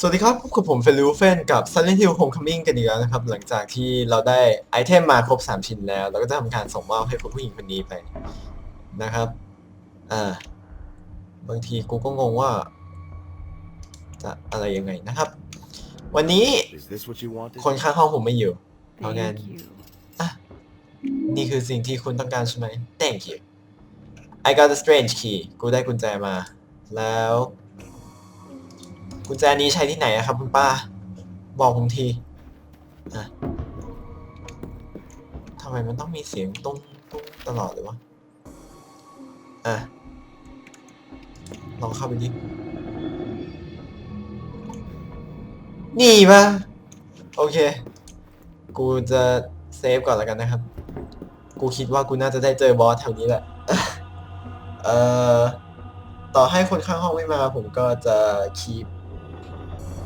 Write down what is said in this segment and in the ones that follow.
สวัสดีครับพบกับผมเฟลูเฟนกับ Silent Hill Homecoming กันอีกแล้วนะครับ หลังจากที่เราได้ไอเทมมาครบ 3 ชิ้นแล้ว เราก็จะทำการส่งมอบให้คุณผู้หญิงคนนี้ไปนะครับ อ่า บางทีกูก็งงว่า จะอะไรยังไงนะครับ วันนี้ Is this what you wanted? คนข้างห้องผมไม่อยู่เพราะงั้น Thank you. นี่คือสิ่งที่คุณต้องการใช่ไหม Thank you I got a strange key กูได้กุญแจมา แล้ว กุญแจนี้ใช้ที่ไหนอะครับคุณป้า บอกผมทีอะทำไมมันต้องมีเสียงตุ้งตุ้งตลอดเลยวะอะลองเข้าไปดินี่ปะโอเค กูจะเซฟก่อนแล้วกันนะครับ กูคิดว่ากูน่าจะได้เจอบอสแถวนี้แหละ เอ่อ ต่อให้คนข้างห้องไม่มาผมก็จะคีป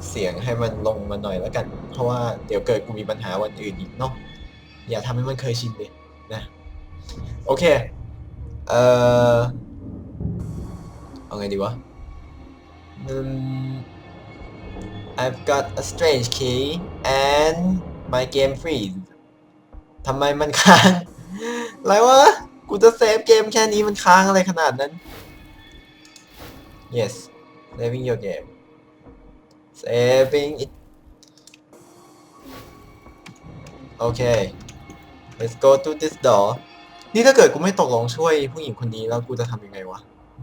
เสียงให้มันลงมาหน่อยแล้วกัน เพราะว่าเดี๋ยวเกิดกูมีปัญหาวันอื่นอีกเนาะอย่าทำให้มันเคยชินเลยนะ โอเค เอ่อเอาไงดีวะอืม I've got a strange key and my game freeze ทำไมมันค้าง อะไรวะ กูจะเซฟเกมแค่นี้มันค้างอะไรขนาดนั้น yes saving your game saving it โอเค let's go to this door นี่ถ้าเกิดกูไม่ตกลงช่วยผู้หญิงคนนี้แล้วกูจะทำยังไงวะ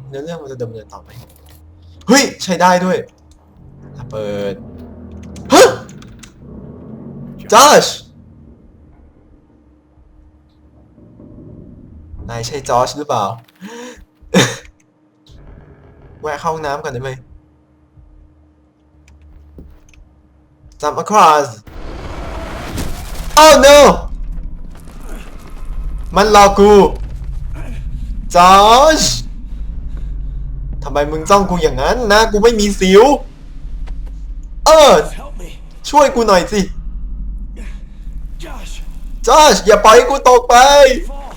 เนื้อเรื่องมันจะดำเนินต่อไหมเฮ้ย ใช้ได้ด้วยเปิดฮะ Josh นายใช่จอชหรือเปล่า แวะเข้าห้องน้ำก่อนได้ไหม Jump across Oh no มันหลอกกูจอชทำไมมึงจ้องกูอย่างนั้นนะ กูไม่มีสิว เออ Help me, ช่วยกูหน่อยสิ Josh. จอชอย่าปล่อยให้กูตกไป Fall.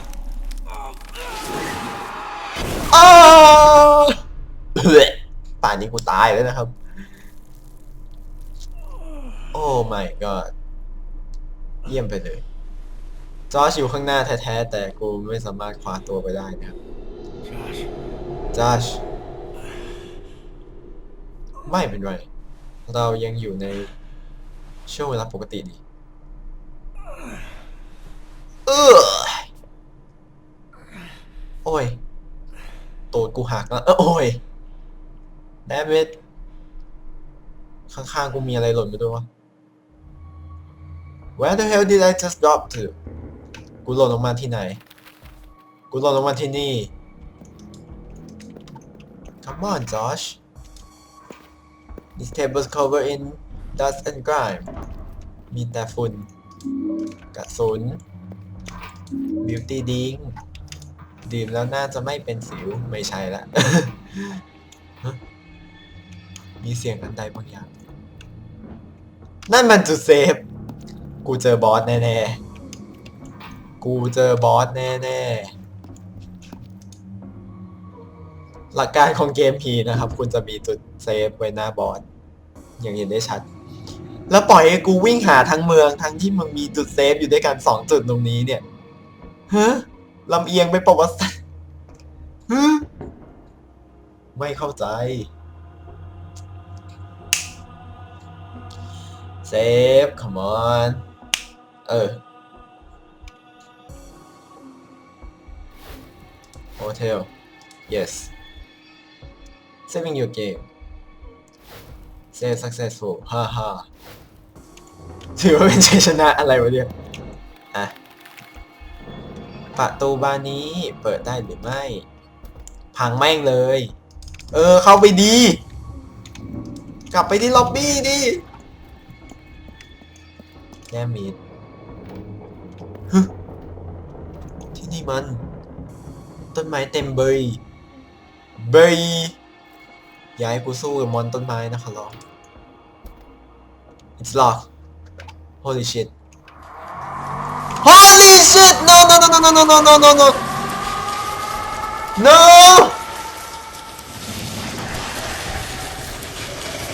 อ้าวเฮ้ยป่านนี้กูตายแล้วนะครับ โอ้ my god เยี่ยมไปเลยจอชอยู่ข้างหน้าแท้ๆ แต่กูไม่สามารถคว้าตัวไปได้นะครับ Josh. จอชไม่เป็นไร เรายังอยู่ในช่วงเวลาปกติดีเออโอ้ยตูดกูหักแล้วเออโอ้ยแดมิดข้างๆกูมีอะไรหล่นไปด้วยวะ Where the hell did I just drop to กูหล่นลงมาที่ไหน กูหล่นลงมาที่นี่ Come on Josh This table's covered in dust and grime มีแต่ฝุ่นกระสุน Beauty Ding ดื่มแล้วน่าจะไม่เป็นสิวไม่ใช่ละ มีเสียงอันใดบางอย่าง นั่นมันจุดเซฟ กูเจอบอสแน่ๆ กูเจอบอสแน่ๆ หลักการของเกมผีนะครับ คุณจะมีจุดเซฟไว้หน้าบอสอย่างเห็นได้ชัด แล้วปล่อยให้กูวิ่งหาทั้งเมืองทั้งที่มึงมีจุดเซฟอยู่ด้วยกันสองจุดตรงนี้เนี่ยฮะลำเอียงไปประวัติศาสตร์ฮะไม่เข้าใจเซฟ come on เออ hotel yes saving your game save successful ฮ่าฮ่าถือว่าเป็นชัยชนะอะไรวะเนี่ย อะ ประตูบานนี้เปิดได้หรือไม่ พังแม่งเลย เออ เข้าไปดี กลับไปที่ล็อบบี้ดิแย่มิด ฮึที่นี่มัน ต้นไม้เต็มเบย เบยอย่าให้กูสู้กับมอนต้นไม้นะขอร้อง It's locked Holy shit Holy shit! No, no, no, no, no, no, no, no, no, no. No!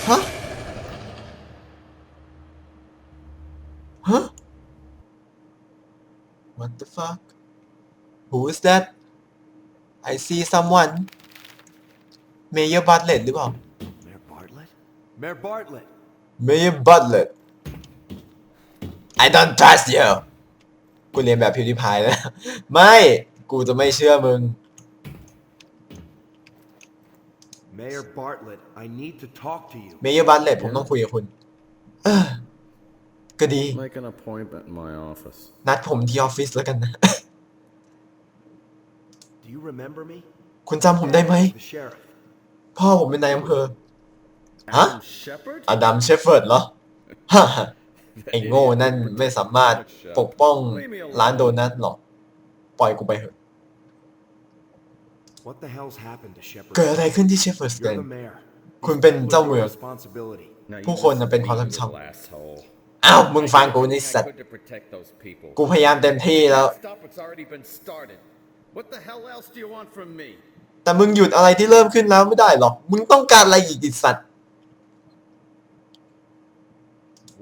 Huh? fuck who's that I see someone Mayor Bartlett หรือเปล่า Mayor Bartlett? Mayor Bartlett! Mayor Bartlett I don't trust you กูเรียนแบบพิวดิพายแล้ว ไม่ กูจะไม่เชื่อมึง Mayor Bartlett, I need to talk to you. เมเยอร์บัตเลตผมต้องคุยกับคุณเออก็ดี Make an appointment in my office. นัดผมที่ออฟฟิศแล้วกันนะ Do you remember me? คุณจำผมได้ไหม The sheriff. พ่อผมเป็นนายอำเภอ ฮะ Adam Shepard? อดัมเชฟเฟิร์ดเหรอฮ่าฮ่าไอ้โง่นั่นไม่สามารถปกป้องร้านโดนัทหรอก ปล่อยกูไปเถอะ What the hell's happened to Shepard? เกิดอะไรขึ้นที่เชฟเฟิร์ดสเต You're น the mayor. คุณเป็นเจ้าเมือง Responsibility. Now, you ผู้คนน่ะ listen เป็น to ความ me, รับผิดชอบ you little asshole. อ้าว มึงฟังกูนี่ I สัตว์ could to protect those people. กูพยายามเต็มที่แล้ว Stop what's already been started. What the hell else do you want from me? แต่มึงหยุดอะไรที่เริ่มขึ้นแล้วไม่ได้หรอก มึงต้องการอะไรอีกอีสัตว์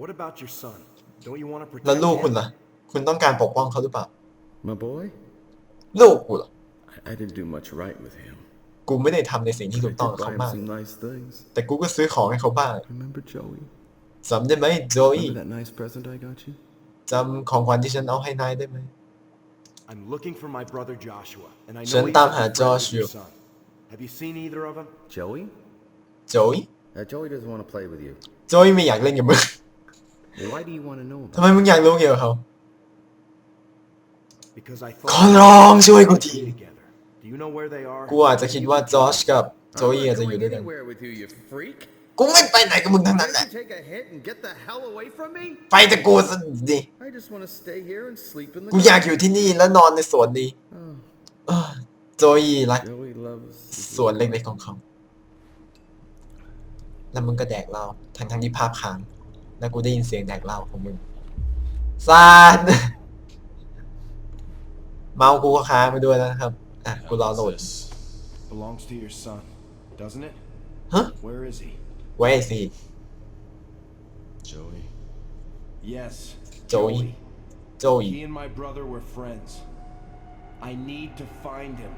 What about your son? Don't you want to protect แล้วลูกคุณ him? ล่ะ คุณต้องการปกป้องเขาหรือเปล่า My boy? ลูกกูเหรอ I, I didn't do much right with him. กูไม่ได้ทำในสิ่งที่ I ถูกต้อง did กับเขา buy him มาก some nice things. แต่กูก็ซื้อของให้เขาบ้าง Remember Joey? จำได้ไหมโจย Remember that nice present I got you? จำของขวัญที่ฉันเอาให้นายได้ไหม I'm looking for my brother Joshua, and I ฉั know น he's ตาม a หา good friend with your Joshua son. Have you seen either of them? Joey? โจย Uh, Joey doesn't want to play with you. โจยไม่อยากเล่นกับมึง Why do you want to know ทำ about ไมมึงอยากรู้เกี่ยวกับเขา Because I ขอ thought ร้องช่วยกู they ที would be together. Do you know where they are? กูอาจจะคิดว่าจอชกับ it? โจยอาจจะอยู่ด้วยกัน anywhere with you, you freak. กูไม่ไปไหนกับมึงทั้งนั้นแหละ take a hit and get the hell away from me? ไปแต่กูสิดิ I just want to stay here and sleep in the กูอยากอยู่ที่นี่แล้วนอนในสวนนี้ Oh, เออโจยรัก Joey loves สวนเล็กๆของเขา แล้วมึงก็แดกเหล้าทั้งทั้งๆที่ภาพค้างแล้วกูได้ยินเสียงแดกเหล้าของมึงซาดเมากูก็ค้างไปด้วยแล้วนะครับ อะ กูรอโหลด This belongs to your son, doesn't it? ฮะ Where is he? ไว้สิ Joey. Yes. Joey. โจย He and my brother were friends. I need to find him.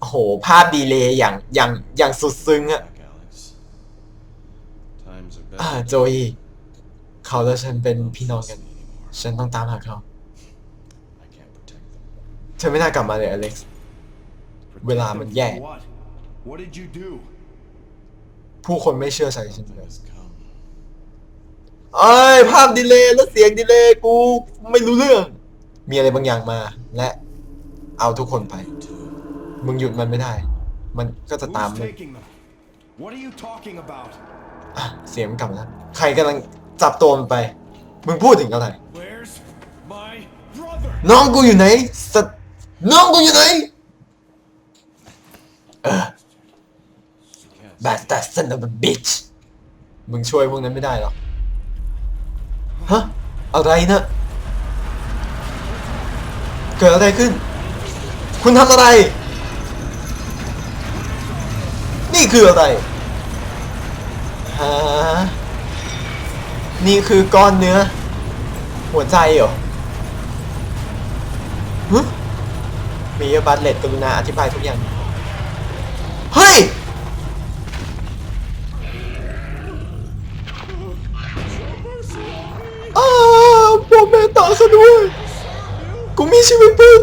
โอ้โห ภาพดีเลยอย่างอย่างอย่างสุดซึ้งอะ Back, Alex. Times are อ่า better. โจยเขาและฉันเป็นพี่น้องกัน anymore. ฉันต้องตามหาเขา I can't protect them. เธอไม่น่ากลับมาเลยอเล็กซ์ Protect Well, him I'm- from yeah. What? What did you do? ผู้คนไม่เชื่อใจฉัน Something เลย has come. เอ้ยภาพดีเลยแล้วเสียงดีเลยกูไม่รู้เรื่อง มีอะไรบางอย่างมา และเอาทุกคนไป Too. มึงหยุดมันไม่ได้ มันก็จะตาม Who's มึง taking them? What are you talking about? อะเสียงมันกลับมาแล้วใครกำลังจับตัวมันไป มึงพูดถึงอะไร Where's my brother? น้องกูอยู่ไหนสัตว์น้องกูอยู่ไหน เออ You can't บาสตาสัน of a bitch มึงช่วยพวกนั้นไม่ได้หรอกฮะอะไรนะ เกิดอะไรขึ้น คุณทำอะไร นี่คืออะไรฮะนี่คือก้อนเนื้อ หัวใจเหรอมีบัตเลตกรุณาอธิบายทุกอย่าง เฮ้ย าวบอกแม่ตาซะด้วย กูมีชีวิตเพื่อน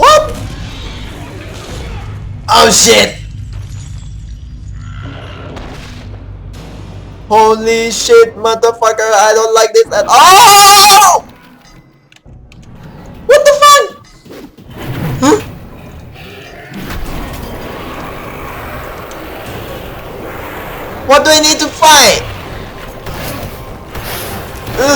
What Oh shit Holy shit motherfucker I don't like this at all What the fuck huh? What do I need to fight? The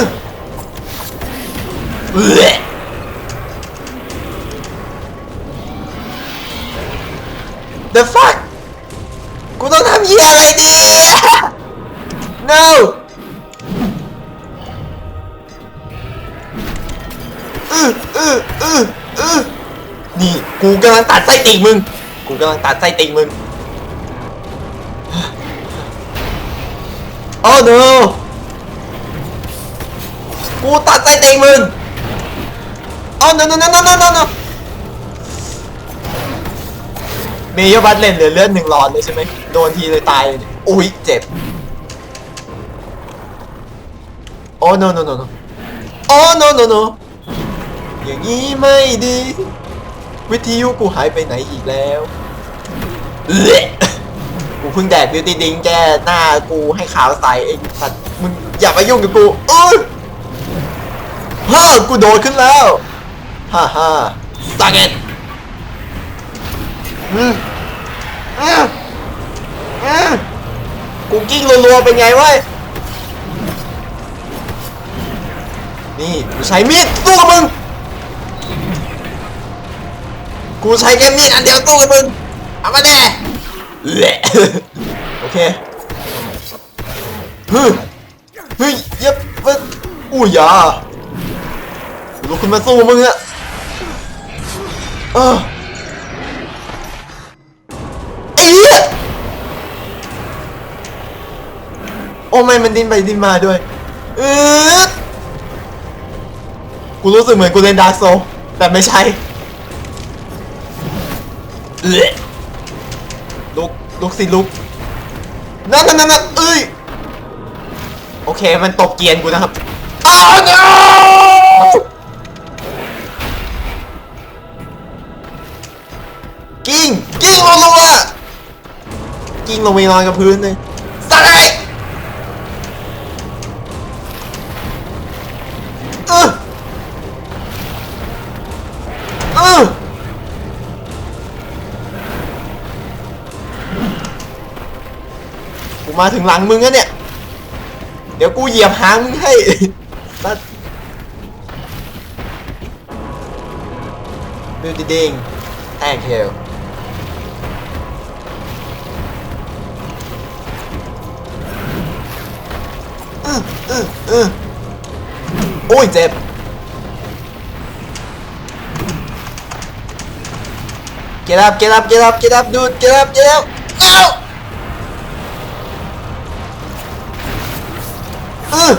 fuck กูต้องทำเหี้ยอะไรดี No อืออืออืออือนี่กูกำลังตัดไส้ติ่งมึง กูกำลังตัดไส้ติ่งมึง Oh no กูตัดใจเต็งมึงอ๋อ no no no no no no no เมย์ยบัตเลนเหลือเลือดหนึ่งหลอดเลยใช่ไหมโดนทีเลยตายเลยอุ้ยเจ็บโอ้ no no no no โอ้ no no no อย่างนี้ไม่ดี วิทยุกูหายไปไหนอีกแล้วเละกูเพิ่งแดกบิวตี้ดิงแกหน้ากูให้ขาวใสเองสัตว์มึงอย่ามายุ่งกับกูเอ้ย ฮ่ากูโดดขึ้นแล้วฮ่าฮ่าสตาร์เกตอืมอืมอืมกูกิ้งรัวๆเป็นไงวะนี่กูใช้มีดสู้กับมึง กูใช้แค่มีดอันเดียวสู้กับมึง เอามาแน่เละโอเคเฮ้ยเฮ้ยเย็บเฮ้ยอุ้ยอยา ลุกขึ้นมาสู้มึงอะเออไอ้เหี้ยโอ้ไม่มันดิ้นไปดิ้นมาด้วยเออกูรู้สึกเหมือนกูเล่นดาร์กโซแต่ไม่ใช่เละลุกลุกสิลุกนั่นนั่นนั่นเอ้ยโอเคมันตบเกียนกูนะครับอ้าว no ลงไปนอนกับพื้นเลยสัตว์ไอ้เออเออกูมาถึงหลังมึงแล้วเนี่ย เดี๋ยวกูเหยียบหางมึงให้สัสดูดิดิง thank you โอ้ยเจ็บเกลับเกลับเกลับเกลับดูดเกลับเกลับเอ้าอือ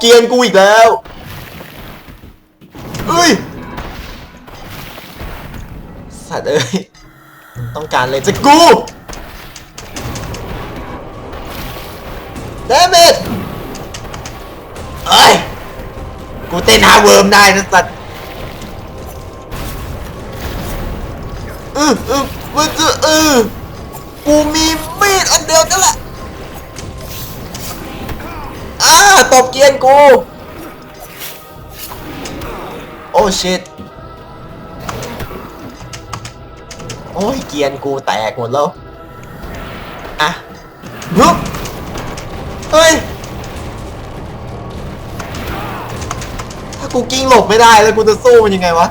เกียนกูอีกแล้วเอ้ย สัตว์เอ้ย ต้องการอะไรจากกู damn it เอ้ย กูเต้นฮาเวิร์มได้นะสัตว์เออเออมันจะเออกูมีมีดอันเดียวนั่นแหละ ตบเกียนกู โอ้ชิตโอ้ยเกียนกูแตกหมดแล้ว อะฮึบเฮ้ย ถ้ากูกิ้งหลบไม่ได้แล้วกูจะสู้มันยังไงวะ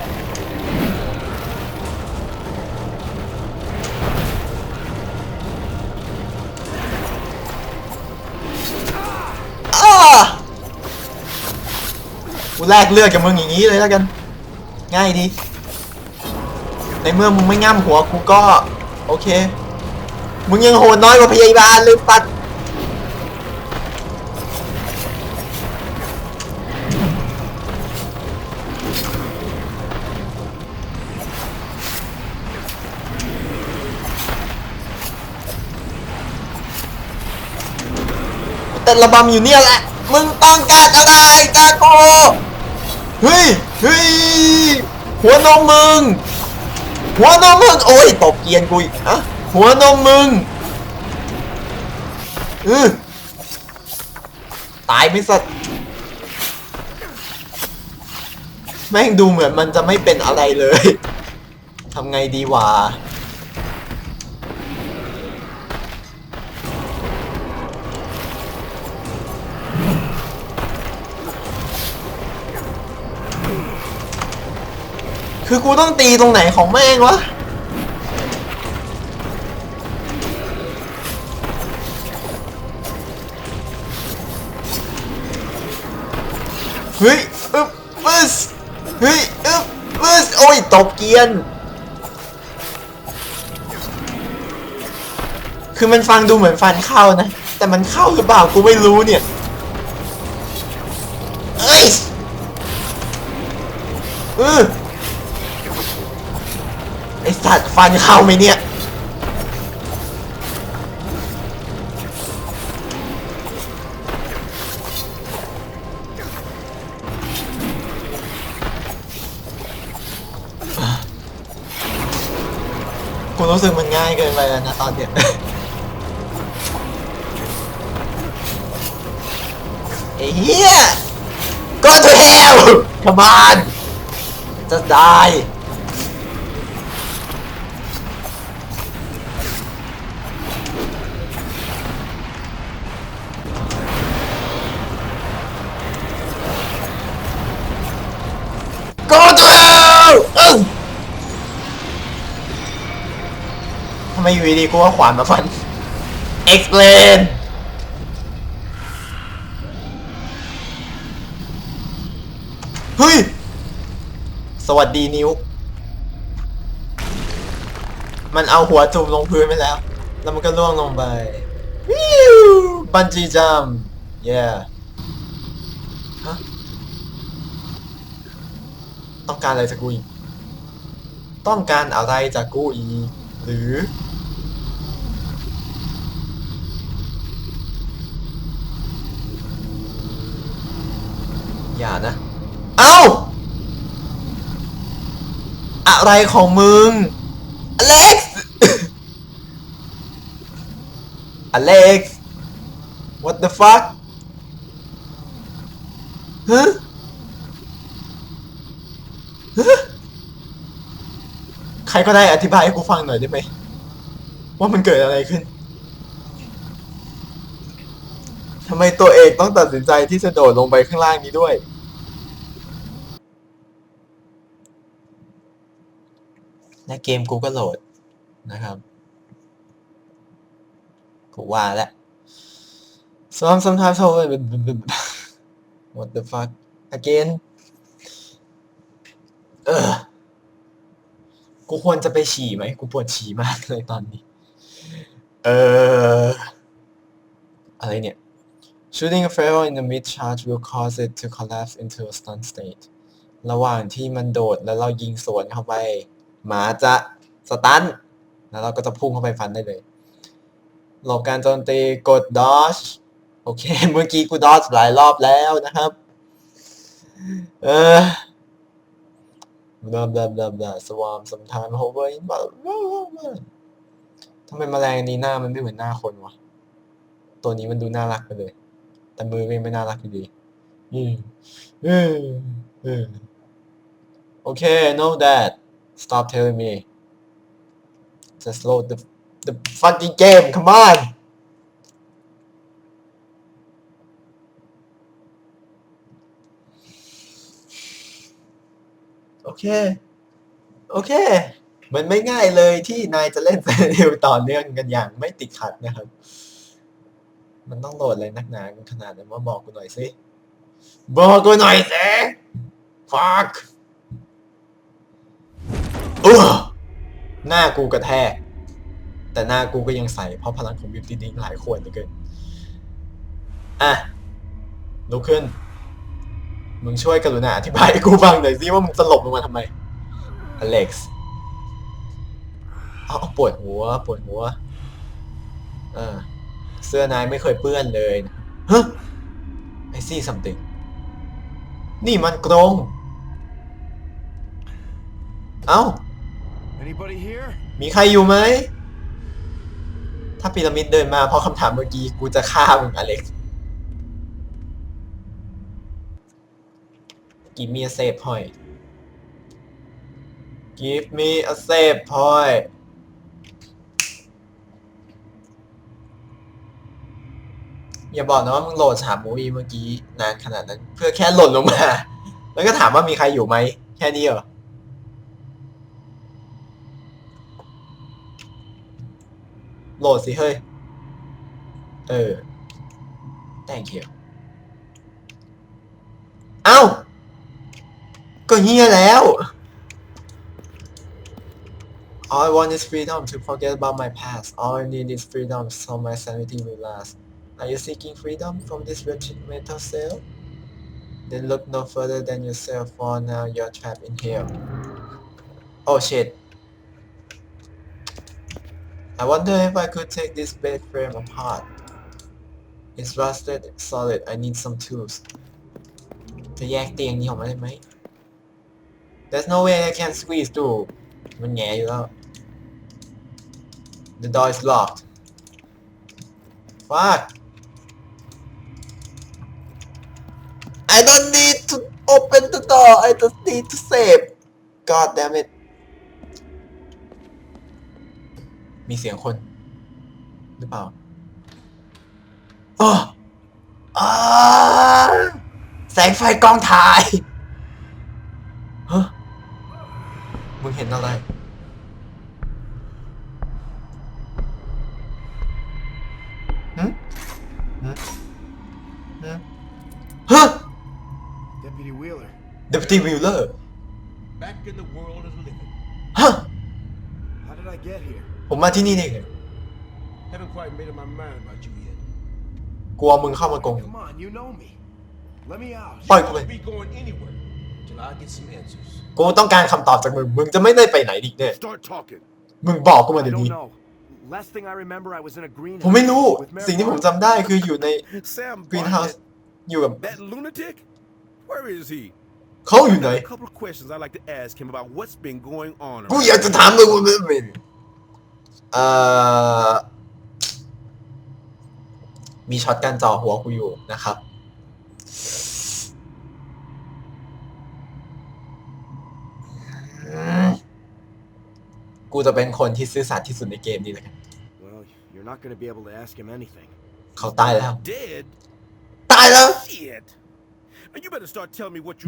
แลกเลือดกับมึงอย่างนี้เลยแล้วกัน ง่ายดี ในเมื่อมึงไม่ง่ำหัวกูก็ โอเค มึงยังโหดน้อยกว่าพยาบาลเลยปัดแต่ระบำอยู่เนี่ยแหละ มึงต้องการอะไรจากกู เฮ้ยเฮ้ยหัวนมมึง หัวนมมึง โอ้ยตบเกียนกูอีกอะหัวนมมึงเออตายไม่สัตว์แม่งดูเหมือนมันจะไม่เป็นอะไรเลยทำไงดีวะ คือกูต้องตีตรงไหนของแม่งวะ เฮ้ยอึ๊บบึ้สเฮ้ยอึ๊บบึ้สโอ้ยตกเกียน คือมันฟังดูเหมือนฟันเข้านะ แต่มันเข้าหรือเปล่ากูไม่รู้เนี่ย อสัตว์ฟันเข้าไหมเนี่ย กูรู้สึกมันง่ายเกินไปแล้วนะตอนเนี้ย ไอ้เหี้ย go to hell come on จะำไมอยู่ดีๆกูว่าขวานมาฟัน explain เฮ้ย สวัสดีนิ้ว มันเอาหัวจุ่มลงพื้นไปแล้ว แล้วมันก็ล่วงลงไปวิวบันจีจัม yeah ฮะ ต้องการอะไรจากกูอีก ต้องการอะไรจากกูอีก หรือ อย่านะ เอ้า อะไรของมึง อเล็กซ์ อเล็กซ์ what the fuck ฮะฮะใครก็ได้อธิบายให้กูฟังหน่อยได้ไหม ว่ามันเกิดอะไรขึ้นทำไมตัวเอกต้องตัดสินใจที่จะโดดลงไปข้างล่างนี้ด้วย และเกมกูก็โหลดนะครับกูว่าแล้ว Some sometimes how what the fuck again เออกูควรจะไปฉี่ไหมกูปวดฉี่มากเลยตอนนี้ เอออะไรเนี่ย Shooting a feral in the mid charge will cause it to collapse into a stun state ระหว่างที่มันโดดแล้วเรายิงสวนเข้าไป หมาจะสตันแล้วเราก็จะพุ่งเข้าไปฟันได้เลย หลบการโจมตีกด dodge โอเค เมื่อกี้กู dodge หลายรอบแล้วนะครับ เออ blah blah blah blah swarm sometime hovering blah blah blah blah ทำไมแมลงนี้หน้ามันไม่เหมือนหน้าคนวะ ตัวนี้มันดูน่ารักไปเลย แต่มือก็ยังไม่น่ารักอยู่ดีอืมอืมอืมโอเค know that stop telling me just load the the fucking game come on โอเค โอเค มันไม่ง่ายเลยที่นายจะเล่น Silent Hill ต่อเนื่องกันอย่างไม่ติดขัดนะครับ มันต้องโหลดอะไรนักหนากันขนาดนั้นว่าบอกกูหน่อยสิ บอกกูหน่อยสิ fuck ออหน้ากูกระแทก แต่หน้ากูก็ยังใสเพราะพลังของบิวตี้ดิ้งหลายขวดเหลือเกินอะลุกขึ้น มึงช่วยกรุณาอธิบายให้กูฟังหน่อยสิว่ามึงสลบลงมาทำไมอเล็กซ์เอาปวดหัว ปวดหัว เออ เสื้อนายไม่เคยเปื้อนเลยนะฮะไอซี่ something นี่มันกรง เอ้า Anybody here? มีใครอยู่ไหม ถ้าพีระมิดเดินมาเพราะคำถามเมื่อกี้กูจะฆ่ามึงอเล็กซ์ Give me a save point Give me a save point อย่าบอกนะว่ามึงโหลดสามมูวีเมื่อกี้นานขนาดนั้น เพื่อแค่หล่นลงมา แล้วก็ถามว่ามีใครอยู่ไหม แค่นี้เหรอ โหลดสิเฮ้ย เออ thank you เอ้า ก็เฮียแล้ว All I want is freedom to forget about my past. All I need is freedom so my sanity will last. Are you seeking freedom from this wretched mental cell? Then look no further than yourself, for now you're trapped in hell. Oh shit. I wonder if I could take this bed frame apart. It's rusted, solid. I need some tools. จะแยกเตียงนี้ออกมาได้ไหม There's no way I can squeeze through มันแง่อยู่แล้ว The door is locked. Fuck. I don't need to open the door. I just need to save. God damn it. มีเสียงคน หรือเปล่าอ๋ออาแสงไฟกองถ่ายฮะมึงเห็นอะไรหืมหืมหืมฮะ Deputy Wheeler. Deputy Wheeler Back in the world of living. ฮะ How did I get here? ผมมาที่นี่ได้ไง Haven't quite made up my mind about you yet. กลัวมึงเข้ามาโกง Come on, you know me. Let me out. ปล่อยกูไป Won't be going anywhere till I get some answers. กูต้องการคำตอบจากมึง มึงจะไม่ได้ไปไหนอีกแน่ Start talking. มึงบอกกูมา I เดี๋ยว don't นี้ know. Last thing I remember, I was in a greenhouse. ผมไม่รู้ with Mayor สิ่งที่ผม Bartlett. จำได้คืออยู่ใน Sam Greenhouse Bartlett, อยู่กับ That lunatic? Where is he? เขาอยู่ไหน A couple of questions I'd like to ask him about what's been going on. กู around อยากจะถามมึงว่ามึงเป็น เอ่อมีช็อตกันจ่อหัวกูอยู่นะครับ กูจะเป็นคนที่ซื่อสัตย์ที่สุดในเกมนี้เลยกัน Well, you're not going to be able to ask him anything. เขาตายแล้ว Dead? ตายแล้ว Shit.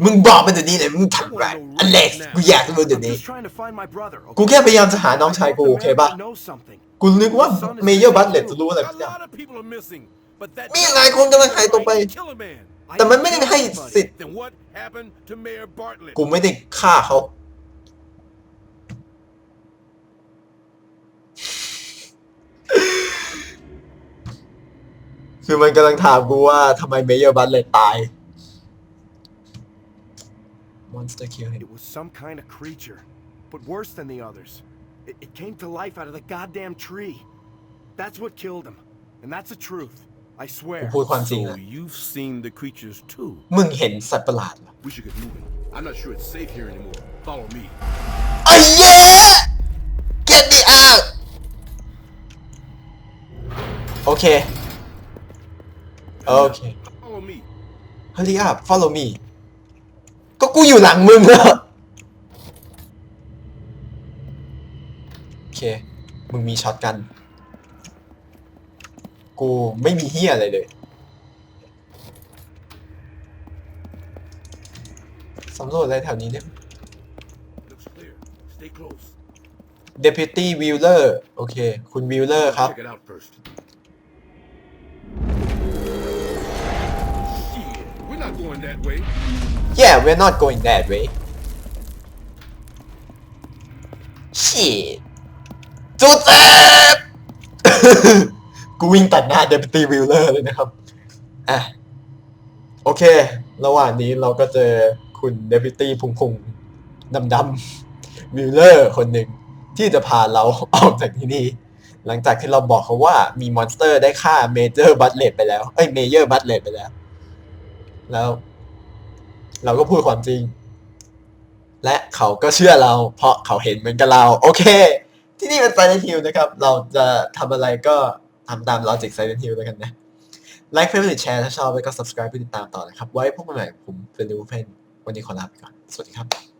มึงบอกมันเดี๋ยวนี้เลยมึงทำอะไรอเล็กซ์กูอยากรู้เดี๋ยว I'm นี้ just trying to find my brother. กู okay? แค่พยายามจะหาน้องชายกูโอเคป่ะ Know something. กูนึกว่าเมเยอร์บัตเลตจะรู้อะไรสัก A อย่าง lot of people are missing, but that มีหลายคนกำลังหายตัวไป Kill a man. แต่มันไม่ได้ให้สิทธิ์ Then what happened to Mayor Bartlett? กูไม่ได้ฆ่าเขาคือมันกำลังถามกูว่าทำไมเมเยอร์บัตเลยตาย Monster kill him It was some kind of creature, but worse than the others. It, it came to life out of the goddamn tree. That's what killed him, and that's the truth. I กู swear. พูดความจริง So นะ you've seen the creatures too. มึงเห็นสัตว์ประหลาดเหรอ We should get moving. I'm not sure it's safe here anymore. Follow me. ไอ้เย้ get me out โอเค โอเค Follow me. hurry up follow me กูอยู่หลังมึงอะโอเค มึงมีช็อตกัน กูไม่มีเฮียอะไรเลยสำรวจอะไรแถวนี้เนี่ย Looks clear. Stay close. Deputy Wheeler โอเค คุณ Wheeler ครับ Check it out first. Yeah we're not going that way Shit จูเจ็บกูวิ่งตัดหน้า Deputy Wheeler เลยนะครับ อะ โอเค ระหว่างนี้เราก็เจอคุณ Deputy พุงพุงดำดำๆ Wheeler คนหนึ่งที่จะพาเราออกจากที่นี่ หลังจากที่เราบอกเขาว่ามีมอนสเตอร์ได้ฆ่าเมเจอร์บัตเลตไปแล้ว เอ้ยเมเยอร์บัตเลตไปแล้ว แล้ว เราก็พูดความจริง และเขาก็เชื่อเรา เพราะเขาเห็นเหมือนกับเรา โอเค ที่นี่เป็นไซเลนทิลนะครับ เราจะทำอะไรก็ทำตามลอจิกไซเลนทิลแล้วกันนะไลค์เพื่อนแชร์ถ้าชอบแล้วก็ subscribe เพื่อติดตามต่อนะครับ ไว้พบกันใหม่ผมเฟรนดูเฟนวันนี้ขอลาไปก่อน สวัสดีครับ